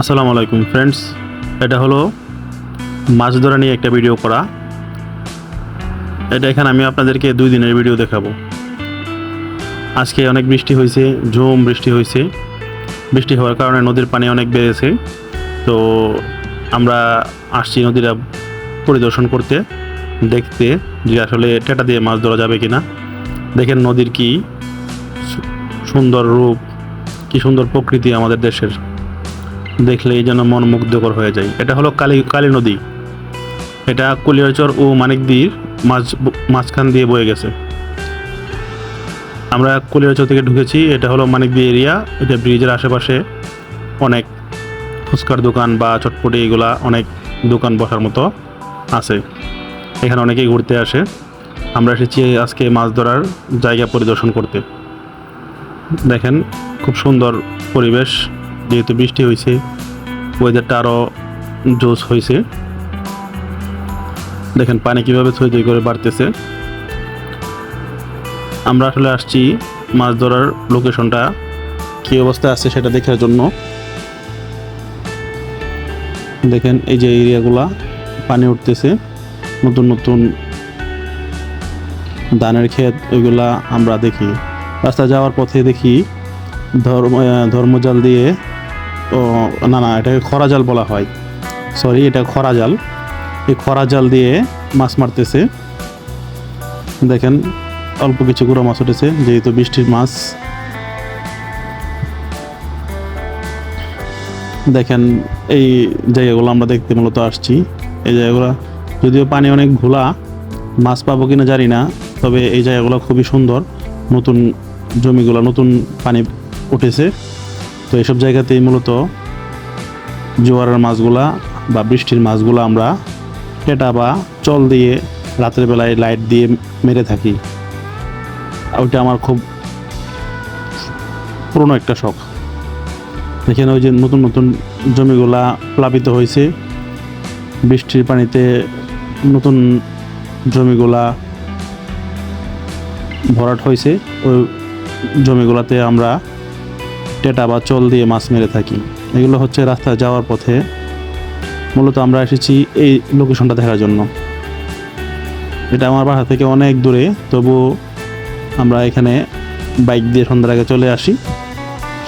আসসালামু আলাইকুম ফ্রেন্ডস, এটা হলো মাছ ধরা নিয়ে একটা ভিডিও করা। এটা এখানে আমি আপনাদেরকে দুই দিনের ভিডিও দেখাবো। আজকে অনেক বৃষ্টি হয়েছে, ঝুম বৃষ্টি হয়েছে। বৃষ্টি হওয়ার কারণে নদীর পানি অনেক বেড়েছে। তো আমরা আসছি নদীটা পরিদর্শন করতে, দেখতে যে আসলে টেটা দিয়ে মাছ ধরা যাবে কিনা। দেখেন নদীর কি সুন্দর রূপ, কি সুন্দর প্রকৃতি আমাদের দেশের। দেখলেই যেন মন মুগ্ধকর হয়ে যায়। এটা হলো কালী কালী নদী। এটা কুলিয়ারচর ও মানিকদির মাঝ, মাঝখান দিয়ে বয়ে গেছে। আমরা কুলিয়ারচর থেকে ঢুকেছি, এটা হলো মানিকদি এরিয়া। এটা ব্রিজের আশেপাশে অনেক ফুচকার দোকান বা চটপটি, এগুলা অনেক দোকান বসার মতো আছে। এখানে অনেকেই ঘুরতে আসে। আমরা এসেছি আজকে মাছ ধরার জায়গা পরিদর্শন করতে। দেখেন, খুব সুন্দর পরিবেশ। যেহেতু বৃষ্টি হয়েছে ওয়েদারটা আরও জোস হয়েছে। দেখেন, পানি কীভাবে থই করে বাড়তেছে। আমরা আসলে আসছি মাছ ধরার লোকেশনটা কী অবস্থায় আছে সেটা দেখার জন্য। দেখেন, এই যে এরিয়াগুলা, পানি উঠতেছে, নতুন নতুন ধানের ক্ষেত, ওইগুলা আমরা দেখি। রাস্তা যাওয়ার পথে দেখি ধর্ম ধর্মজাল দিয়ে না না, এটাকে খরা জাল বলা হয়। সরি এটা খরা জাল। এই খরা জাল দিয়ে মাছ মারতেছে। দেখেন, অল্প কিছু গুঁড়ো মাছ উঠেছে, যেহেতু বৃষ্টির মাছ। দেখেন, এই জায়গাগুলো আমরা দেখতে মূলত আসছি। এই জায়গাগুলো, যদিও পানি অনেক ঘোলা, মাছ পাবো কিনা জানি না, তবে এই জায়গাগুলো খুবই সুন্দর। নতুন জমিগুলো, নতুন পানি উঠেছে। তো এইসব জায়গাতেই মূলত জোয়ারের মাছগুলা বা বৃষ্টির মাছগুলো আমরা টেটা বা চল দিয়ে রাতের বেলায় লাইট দিয়ে মেরে থাকি। ওইটা আমার খুব পুরনো একটা শখ। এখানে ওই যে নতুন নতুন জমিগুলা প্লাবিত হয়েছে। বৃষ্টির পানিতে নতুন জমিগুলা ভরাট হয়েছে। ওই জমিগুলাতে আমরা টেটা বা চল দিয়ে মাছ মেরে থাকি। এগুলো হচ্ছে রাস্তায় যাওয়ার পথে। মূলত আমরা এসেছি এই লোকেশনটা দেখার জন্য। এটা আমার বাসা থেকে অনেক দূরে তবু আমরা এখানে বাইক দিয়ে সন্ধ্যার আগে চলে আসি।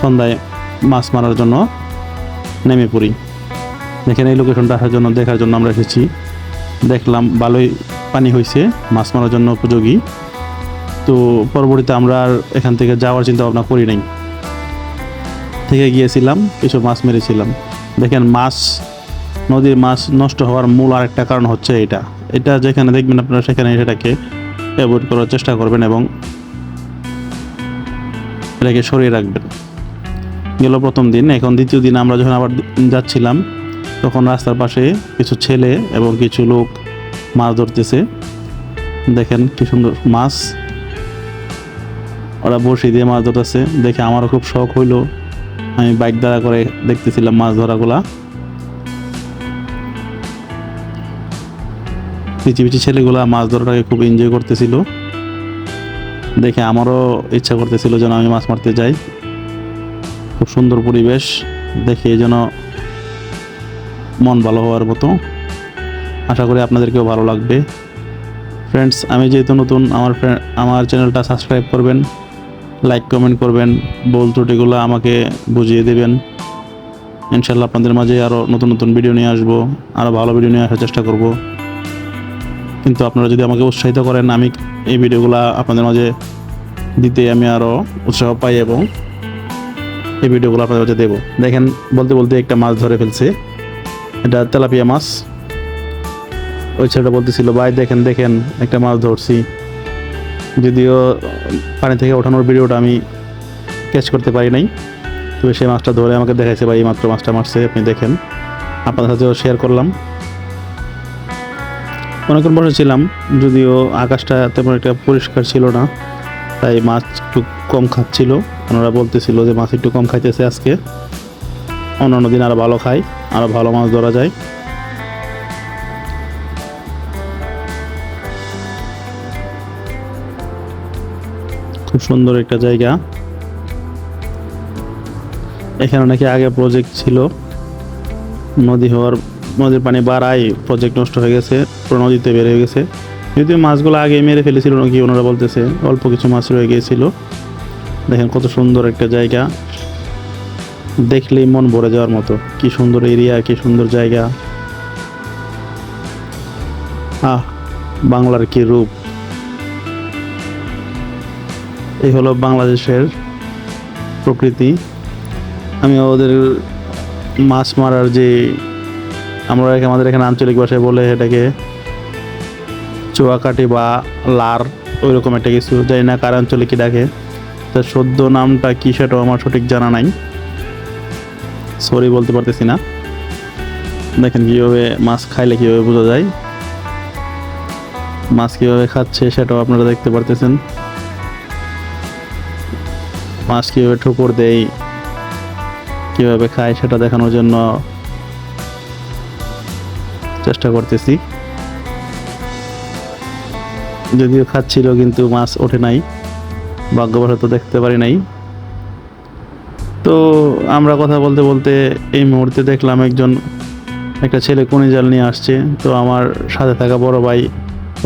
সন্ধ্যায় মাছ মারার জন্য নেমে পড়ি। এখানে এই লোকেশনটা আসার জন্য, দেখার জন্য আমরা এসেছি। দেখলাম ভালোই পানি হয়েছে মাছ মারার জন্য উপযোগী। তো পরবর্তীতে আমরা আর এখান থেকে যাওয়ার চিন্তা ভাবনা করি নাই। থেকে গিয়েছিলাম, কিছু মাছ মেরেছিলাম। দেখেন মাছ, নদীর মাছ নষ্ট হওয়ার মূল আরেকটা কারণ হচ্ছে এটা। এটা যেখানে দেখবেন আপনারা সেখানে সেটাকে অ্যাভয়েড করার চেষ্টা করবেন এবং এটাকে সরিয়ে রাখবেন। গেল প্রথম দিন, এখন দ্বিতীয় দিন আমরা যখন আবার যাচ্ছিলাম, তখন রাস্তার পাশে কিছু ছেলে এবং কিছু লোক মাছ ধরতেছে। দেখেন কি সুন্দর মাছ। ওরা বড়শি দিয়ে মাছ ধরতেছে। দেখে আমারও খুব শখ হইল আমি বাইক দ্বারা করে দেখতেছিলাম মাছ ধরাগুলা। পিচি পিচি ছেলেগুলা মাছ ধরাটাকে খুব এনজয় করতেছিল। দেখে আমারও ইচ্ছা করতেছিল যেন আমি মাছ মারতে যাই। খুব সুন্দর পরিবেশ, দেখে যেন মন ভালো হওয়ার মতো। আশা করি আপনাদেরকেও ভালো লাগবে। ফ্রেন্ডস আমি যেহেতু নতুন, আমার আমার চ্যানেলটা সাবস্ক্রাইব করবেন। লাইক কমেন্ট করবেন, বল ত্রুটিগুলো আমাকে বুঝিয়ে দেবেন। ইনশাল্লাহ আপনাদের মাঝে আরও নতুন নতুন ভিডিও নিয়ে আসব আরও ভালো ভিডিও নিয়ে আসার চেষ্টা করব। কিন্তু আপনারা যদি আমাকে উৎসাহিত করেন, আমি এই ভিডিওগুলো আপনাদের মাঝে দিতে আমি আরও উৎসাহ পাই এবং এই ভিডিওগুলো আপনাদের মাঝে দেবো। দেখেন, বলতে বলতে একটা মাছ ধরে ফেলছে। এটা তেলাপিয়া মাছ। ওই ছেলেটা বলতেছিল, ভাই, দেখেন দেখেন, একটা মাছ ধরছি। যদিও পানি থেকে ওঠানোর ভিডিওটা আমি ক্যাচ করতে পারি নাই। তবে সেই মাছটা ধরে আমাকে দেখাইছে ভাই, এই মাত্র মাছটা মারছে, আপনি দেখেন। আপনাদের সাথেও শেয়ার করলাম। অনেকক্ষণ বসেছিলাম, যদিও আকাশটা তেমন একটা পরিষ্কার ছিল না, তাই মাছ একটু কম খাচ্ছিল। ওনারা বলতেছিল যে মাছ একটু কম খাইতেছে আজকে। অন্যান্য দিন আরও ভালো খায় আরও ভালো মাছ ধরা যায়। খুব সুন্দর একটা জায়গা। এখানে নাকি আগে প্রজেক্ট ছিল। নদী হওয়ার, নদীর পানি বাড়াই প্রজেক্ট নষ্ট হয়ে গেছে, পুরো নদীতে হয়ে গেছে। যদিও মাছগুলো আগে মেরে ফেলেছিল নাকি ওনারা বলতেছে, অল্প কিছু মাছ রয়ে গিয়েছিল। দেখেন কত সুন্দর একটা জায়গা। দেখলেই মন ভরে যাওয়ার মতো। কি সুন্দর এরিয়া, কি সুন্দর জায়গা। আহ, বাংলার কি রূপ। এই হলো বাংলাদেশের প্রকৃতি। আমি ওদের মাছ মারার যে আমরা আমাদের এখানে আঞ্চলিক ভাষায় বলে এটাকে চুয়াকাটি বা লার ওই রকম একটা কিছু। জানি না কার অঞ্চলে কি ডাকে। তার সদ্য নামটা কী সেটাও আমার সঠিক জানা নাই। সরি বলতে পারতেছি না। দেখেন কীভাবে মাছ খাইলে কীভাবে বোঝা যায়। মাছ কীভাবে খাচ্ছে সেটাও আপনারা দেখতে পারতেছেন। মাছ কীভাবে ঠুকুর দেয় কীভাবে খায় সেটা দেখানোর জন্য চেষ্টা করতেছি। যদিও খাচ্ছিল কিন্তু মাছ ওঠে নাই, ভাগ্যবশত দেখতে পারি নাই। তো আমরা কথা বলতে বলতে এই মুহূর্তে দেখলাম একজন, একটা ছেলে কোনি জাল নিয়ে আসছে। তো আমার সাথে থাকা বড় ভাই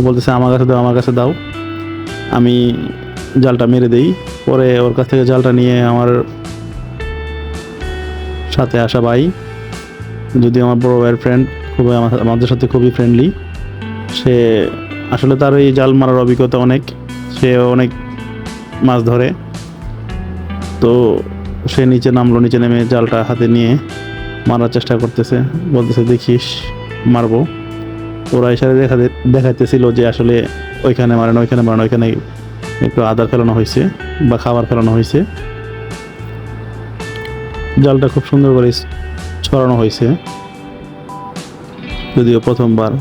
বলতেছে, আমার কাছে দাও, আমার কাছে দাও। আমি জালটা মেরে দেই। পরে ওর কাছ থেকে জালটা নিয়ে আমার সাথে আসা ভাই যদি আমার বড় ভাইয়ের ফ্রেন্ড খুবই আমাদের সাথে খুবই ফ্রেন্ডলি সে আসলে তার এই জাল মারার অভিজ্ঞতা অনেক। সে অনেক মাছ ধরে। তো সে নিচে নামলো, নিচে নেমে জালটা হাতে নিয়ে মারার চেষ্টা করতেছে। বলতেছে, দেখিস, মারবো। ওরা ইশারে দেখা দেখাইতেছিল যে আসলে ওইখানে মারেন ওইখানে মারেন, ওইখানে একটু আদার ফেলানো হয়েছে বা খাবার ফেলানো হয়েছে। জালটা খুব সুন্দর করে ছড়ানো হয়েছে। যদিও প্রথমবার।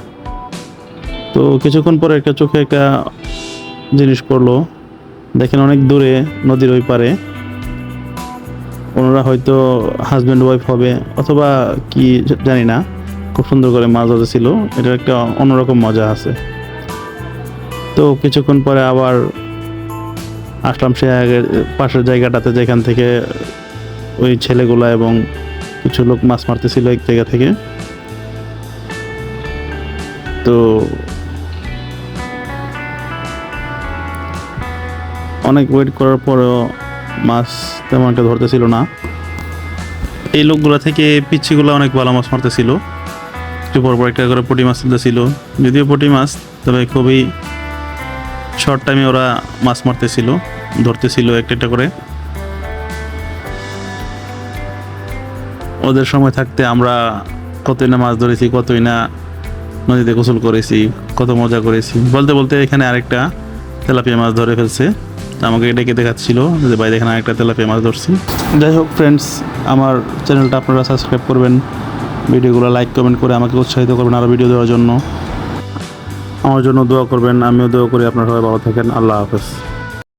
তো কিছুক্ষণ পরে একটা চোখে একটা জিনিস পড়ল। দেখেন অনেক দূরে নদীর ওই পারে। ওনারা হয়তো হাজব্যান্ড ওয়াইফ হবে অথবা কি জানি না। খুব সুন্দর করে মাছ ধরেছিল এটার একটা অন্যরকম মজা আছে। তো কিছুক্ষণ পরে আবার আসলাম সে পাশের জায়গাটাতে যেখান থেকে ওই ছেলেগুলা এবং কিছু লোক মাছ মারতেছিল এক জায়গা থেকে। তো অনেক ওয়েট করার পরেও মাছ তেমন একটা ধরতেছিল না। এই লোকগুলো থেকে পিচ্ছিগুলো অনেক ভালো মাছ মারতেছিল। একটু পর পর একটা করে পুঁটি মাছ তুলতেছিল। যদিও পুঁটি মাছ, তবে খুবই শর্ট টাইমে ওরা মাছ মারতেছিল, ধরতেছিল একটা একটা করে। ওদের সময় থাকতে আমরা কতই না মাছ ধরেছি, কতই না নদীতে গোসল করেছি, কত মজা করেছি। বলতে বলতে এখানে আরেকটা তেলাপিয়া মাছ ধরে ফেলছে। আমাকে ডেকে দেখাচ্ছিল যে, ভাই, দেখেন আরেকটা তেলাপিয়া মাছ ধরছি। যাই হোক ফ্রেন্ডস আমার চ্যানেলটা আপনারা সাবস্ক্রাইব করবেন। ভিডিওগুলো লাইক কমেন্ট করে আমাকে উৎসাহিত করবেন আরও ভিডিও দেওয়ার জন্য। আমার জন্য দোয়া করবেন আমিও দোয়া করি আপনারা সবাই ভালো থাকেন। আল্লাহ হাফেজ।